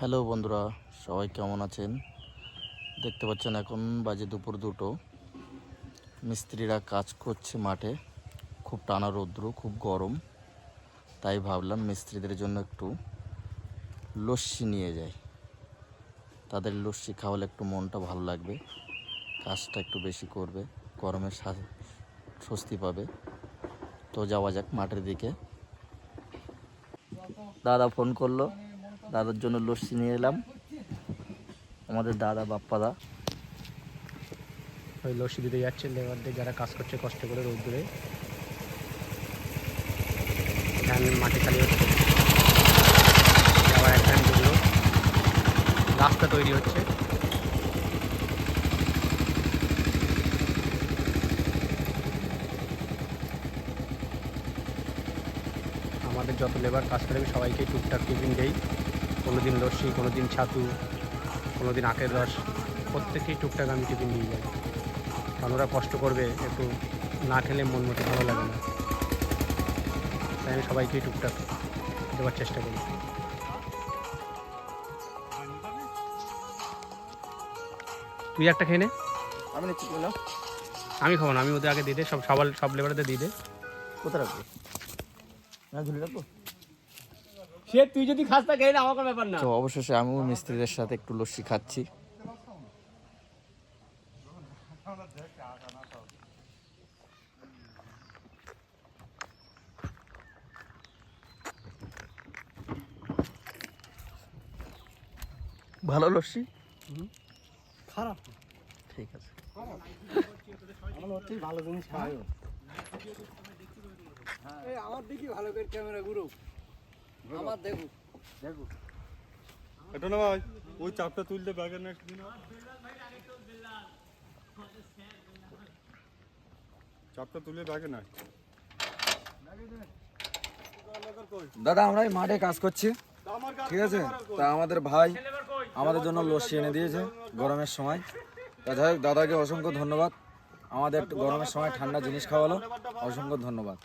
Hello বন্ধুরা, সবাই কেমন আছেন? দেখতে পাচ্ছেন এখন বাজে দুপুর দুটো। মিস্ত্রিরা কাজ করছে মাঠে। খুব টানা রৌদ্র, খুব গরম। তাই ভাবলাম মিস্ত্রিদের জন্য একটু লস্যি নিয়ে যাই। তাদের লস্যি খাওয়ালে একটু মনটা ভালো লাগবে। কাজটা একটু বেশি করবে গরমের স্বস্তি পাবে। তো যাওয়া যাক মাঠের দিকে। দাদা ফোন করল। দাদার জন্য লস্যি নিয়ে এলাম। আমাদের দাদা, বাপ্পাদা। ওই লস্যি দিতে যাচ্ছে লেবারদের যারা কাজ করছে কষ্ট করে রোদ্দুরে ধান মাটি খালি হচ্ছে। আবার এক ধান রাস্তা তৈরি হচ্ছে। আমাদের যত লেবার কাজ করে আমি সবাইকে টুকটাক টিফিন দেই। কোনো দিন লস্যি কোনো দিন ছাতু কোনো দিন আখের রস প্রত্যেকেই টুকটাক আমি টিফিন নিয়ে যাই। কারণ ওরা কষ্ট করবে একটু না খেলে মন মতো ভালো লাগে না। তাই আমি সবাইকেই টুকটাক দেওয়ার চেষ্টা করি। তুই একটা খেয়ে নে। আমি খাব না আমি ওদের আগে দিয়ে দে সব সবাল সব লেবারদের দিয়ে দে। কোথায় রাখব? না ঝুলে রাখব? সে তুই যদি খাস তা খেয়ে আমার কোনো ব্যাপার না। তো অবশেষে আমিও মিস্ত্রিদের সাথে একটু লস্যি খাচ্ছি। ভালো লস্যি? খারাপ। ঠিক আছে। ভালো জিনিস খাই আমার দেখি ভালো করে ক্যামেরা ঘুরো আমার দেখো। দেখো। এটা না ভাই ওই চাপটা তুলতে ব্যাগের নেক্সট দিন। চাপটা তুলে ব্যাগে না দাদা আমরা এই মাঠে কাজ করছি। ঠিক আছে? তা আমাদের ভাই আমাদের জন্য লস্যি এনে দিয়েছে গরমের সময়। তা যাই হোক দাদাকে অসংখ্য ধন্যবাদ। আমাদের একটু গরমের সময় ঠান্ডা জিনিস খাওয়ালো। অসংখ্য ধন্যবাদ।